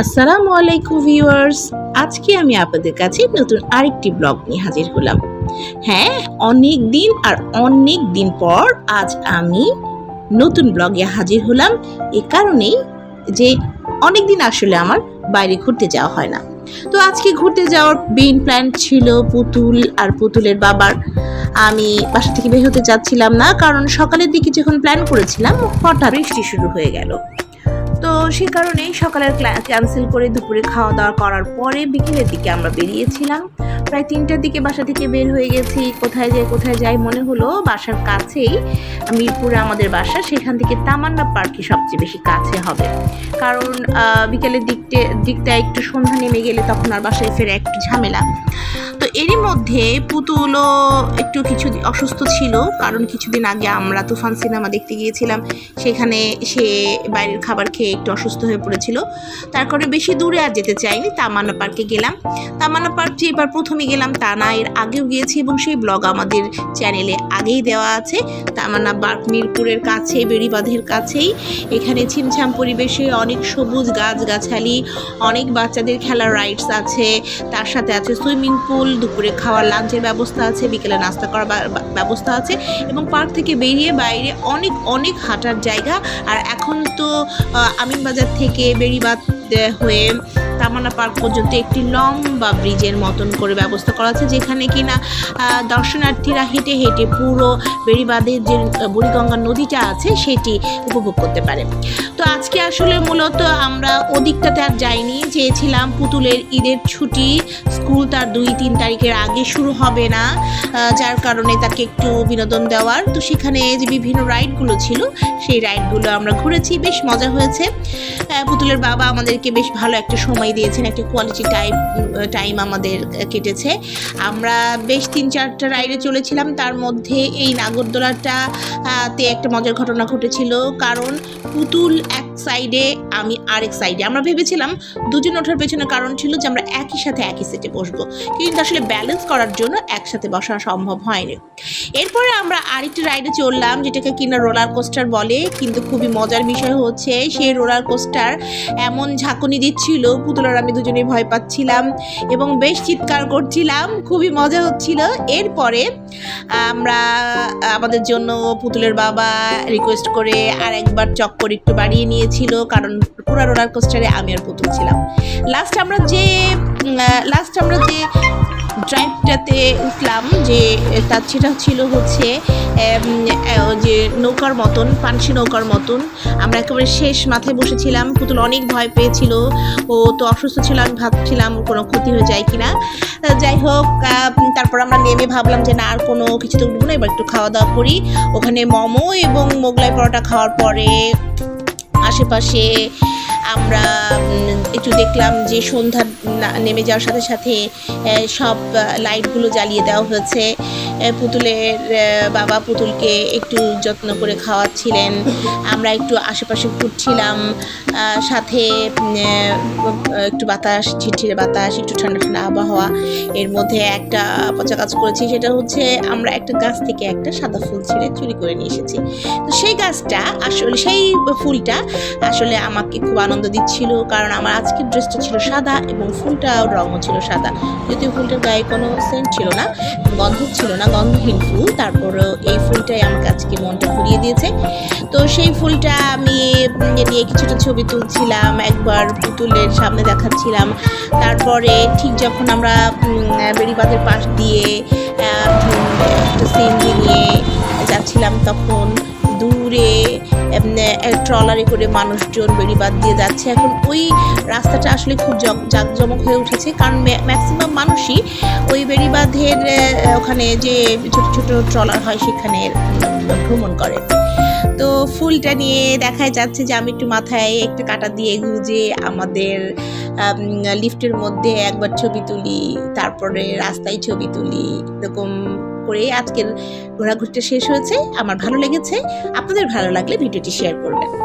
আসসালামু আলাইকুম ভিউয়ার্স। আজকে আমি আপনাদের কাছে নতুন আরেকটি ব্লগ নিয়ে হাজির হলাম। হ্যাঁ অনেক দিন আর অনেক দিন পর আজ আমি নতুন ব্লগে হাজির হলাম। এ কারণেই যে অনেক দিন আসলে আমার বাইরে ঘুরতে যাওয়া হয় না। তো আজকে ঘুরতে যাওয়ার মেইন প্ল্যান ছিল পুতুল আর পুতুলের বাবার। আমি বাসা থেকে বের হতে যাচ্ছিলাম না, কারণ সকালের দিকে যখন প্ল্যান করেছিলাম, হঠাৎ বৃষ্টি শুরু হয়ে গেল। তো সেই কারণেই সকালের ক্যান্সেল করে দুপুরে খাওয়া দাওয়া করার পরে বিকেলের দিকে আমরা বেরিয়েছিলাম। প্রায় তিনটার দিকে বাসা থেকে বের হয়ে গেছি। কোথায় যাই কোথায় যাই মনে হলো, বাসার কাছেই মিরপুরে আমাদের বাসা। সেখান থেকে তামান্না পার্কই সবচেয়ে বেশি কাছে হবে। কারণ বিকেলের দিকটে দিকটা একটু সন্ধ্যা নেমে গেলে তখন আর বাসায় ফেরা একটু ঝামেলা। তো এরই মধ্যে পুতুলও একটু কিছু অসুস্থ ছিল, কারণ কিছুদিন আগে আমরা তুফান সিনেমা দেখতে গিয়েছিলাম। সেখানে সে বাইরের খাবার খেয়ে একটু অসুস্থ হয়ে পড়েছিল। তারপরে বেশি দূরে আর যেতে চাইনি, তামান্না পার্কে গেলাম। তামান্না পার্ক যে এবার প্রথমে গেলাম তা না এর আগেও গিয়েছি এবং সেই ব্লগ আমাদের চ্যানেলে আগেই দেওয়া আছে। তামান্না পার্ক মিরপুরের কাছে, বেড়িবাঁধের কাছেই। এখানে ছিমছাম পরিবেশে অনেক সবুজ গাছগাছালি, অনেক বাচ্চাদের খেলার রাইডস আছে। তার সাথে আছে সুইমিং পুল দুপুরে খাওয়ার লাঞ্চের ব্যবস্থা আছে বিকেলে নাস্তা করার ব্যবস্থা আছে এবং পার্ক থেকে বেরিয়ে বাইরে অনেক অনেক হাঁটার জায়গা। আর এখন তো আমিনবাজার থেকে বেড়িবাদ আহ, হয়ে তামানা পার্ক পর্যন্ত একটি লম্বা ব্রিজের মতন করে ব্যবস্থা করা আছে যেখানে কিনা দর্শনার্থীরা হেঁটে হেঁটে পুরো বেড়িবাঁধের যে বুড়িগঙ্গা নদীটা আছে সেটি উপভোগ করতে পারে। তো আজকে আসলে মূলত আমরা ওদিকটাতে আর যাইনি। চেয়েছিলাম পুতুলের ঈদের ছুটি, স্কুল তার দুই তিন তারিখের আগে শুরু হবে না যার কারণে তাকে একটু বিনোদন দেওয়ার। তো সেখানে যে বিভিন্ন রাইডগুলো ছিল, সেই রাইডগুলো আমরা ঘুরেছি, বেশ মজা হয়েছে। পুতুলের বাবা আমাদেরকে বেশ ভালো একটা সময় দিয়েছেন, একটা কোয়ালিটি টাইম টাইম আমাদের কেটেছে। আমরা বেশ তিন চারটা রাইডে চলেছিলাম, তার মধ্যে এই নাগরদোলাটা তে একটা মজার ঘটনা ঘটেছিল। কারণ পুতুল এক সাইডে আমি আরেক সাইডে আমরা ভেবেছিলাম দুজন ওঠার পেছনে কারণ ছিল যে আমরা একই সাথে একই সেটে বসবো। কিন্তু আসলে ব্যালেন্স করার জন্য একসাথে বসা সম্ভব হয়নি। এরপরে আমরা আরেকটি রাইডে চললাম, যেটাকে কিনা রোলার কোস্টার বলে। কিন্তু খুবই মজার বিষয় হচ্ছে, সেই রোলার কোস্টার এমন ঝাঁকুনি দিচ্ছিল, পুতুলার আমি দুজনেই ভয় পাচ্ছিলাম এবং বেশ চিৎকার করছিলাম, খুবই মজা হচ্ছিল। এরপরে আমরা আমাদের জন্য পুতুলের বাবা রিকোয়েস্ট করে আর একবার চক্কর একটু বাড়িয়ে নিয়েছিল কারণ পুরো রোলার কোস্টারে আমি আর পুতুল ছিলাম। লাস্ট আমরা যে লাস্ট আমরা যে ড্রাইভটাতে উঠলাম, যে তার সেটা ছিল হচ্ছে যে নৌকার মতন, পানসি নৌকার মতন। আমরা একেবারে শেষ মাথায় বসেছিলাম, পুতুল অনেক ভয় পেয়েছিল। ও তো অসুস্থ ছিল, আমি ভাবছিলাম কোনো ক্ষতি হয়ে যায় কি না যাই হোক তারপর আমরা নেমে ভাবলাম যে না, আর কোনো কিছু তো উঠবো না, এবার একটু খাওয়া দাওয়া করি। ওখানে মোমো এবং মোগলাই পরোটা খাওয়ার পরে আশেপাশে আমরা একটু দেখলাম যে সন্ধ্যা নেমে যাওয়ার সাথে সাথে সব লাইটগুলো জ্বালিয়ে দেওয়া হয়েছে। পুতুলের বাবা পুতুলকে একটু যত্ন করে খাওয়াচ্ছিলেন। আমরা একটু আশেপাশে ঘুরছিলাম। সাথে একটু বাতাস, ঝিরঝিরে বাতাস, একটু ঠান্ডা ঠান্ডা আবহাওয়া। এর মধ্যে একটা পচা কাজ করেছি, সেটা হচ্ছে আমরা একটা গাছ থেকে একটা সাদা ফুল ছিঁড়ে চুরি করে নিয়ে এসেছি। তো সেই গাছটা আসলে, সেই ফুলটা আসলে আমাকে খুব আনন্দ দিচ্ছিল কারণ আমার আজকের ড্রেসটা ছিল সাদা এবং ফুলটাও রঙও ছিল সাদা। যদিও ফুলটার গায়ে কোনো সেন্ট ছিল না গন্ধ ছিল না গন্ধহীন ফুল। তারপরেও এই ফুলটাই আমাকে আজকে মনটা ঘুরিয়ে দিয়েছে। তো সেই ফুলটা আমি নিয়ে কিছুটা ছবি তুলছিলাম একবার পুতুলের সামনে দেখাচ্ছিলাম। তারপরে ঠিক যখন আমরা উম, বেড়িবাঁধের পাশ দিয়ে একটা সিনজি নিয়ে যাচ্ছিলাম তখন দূরে ট্রলারে করে মানুষজন বেড়িবাদ দিয়ে যাচ্ছে। এখন ওই রাস্তাটা আসলে খুব জক- জাঁকজমক হয়ে উঠেছে। কারণ ম্যাক্সিমাম মানুষই ওই বেড়িবাঁধের ওখানে যে ছোট ছোট ট্রলার হয় সেখানে ভ্রমণ করে। তো ফুলটা নিয়ে দেখাই যাচ্ছে যে আমি একটু মাথায় একটা কাটা দিয়ে গুঁজে আমাদের লিফটের মধ্যে একবার ছবি তুলি, তারপরে রাস্তায় ছবি তুলি, এরকম করে আজকের ঘোরাঘুরিটা শেষ হয়েছে। আমার ভালো লেগেছে। আপনাদের ভালো লাগলে ভিডিওটি শেয়ার করবেন।